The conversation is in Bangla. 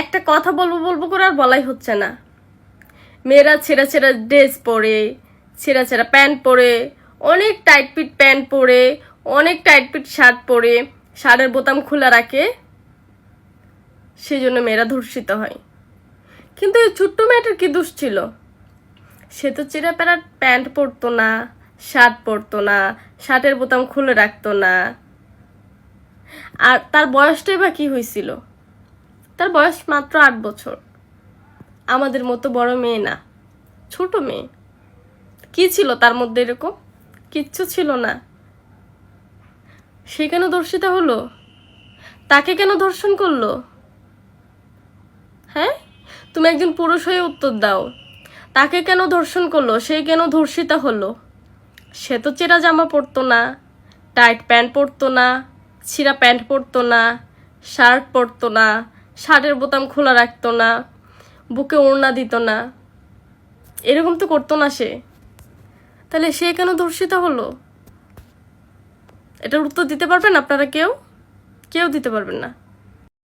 একটা কথা বলব বলব করে আর বলাই হচ্ছে না। মেয়েরা ছেঁড়া ছেঁড়া ড্রেস পরে, ছেঁড়া ছেঁড়া প্যান্ট পরে, অনেক টাইট পিট প্যান্ট পরে, অনেক টাইট পিট শার্ট পরে, শার্টের বোতাম খোলা রাখে সেই জন্য মেয়েরা ধর্ষিত হয়। কিন্তু এই ছোট্ট মেয়েটার কি দোষ ছিল? সে তো চেরা প্যারা প্যান্ট পরতো না শার্ট পরতো না, শার্টের বোতাম খুলে রাখতো না। আর তার বয়সটাই বা কি হয়েছিল? তার বয়স মাত্র আট বছর। আমাদের মতো বড় মেয়ে না। ছোট মেয়ে। কি ছিল তার মধ্যে এরকম? কিচ্ছু ছিল না। সে কেন ধর্ষিতা হলো? তাকে কেন ধর্ষণ করল? হ্যাঁ? তুমি একজন পুরুষ হয়ে উত্তর দাও। তাকে কেন ধর্ষণ করল? সে কেন ধর্ষিতা হলো? সে তো চেরা জামা পরতো না, টাইট প্যান্ট পরতো না, ছিঁড়া প্যান্ট পরতো না, শার্ট পরতো না শার্টের বোতাম খোলা রাখতো না, বুকে ওড়না দিত না। এরকম তো করতো না সে। তাহলে সে কেন ধর্ষিতা হলো? এটার উত্তর দিতে পারবেন আপনারা কেউ? কেউ দিতে পারবেন না।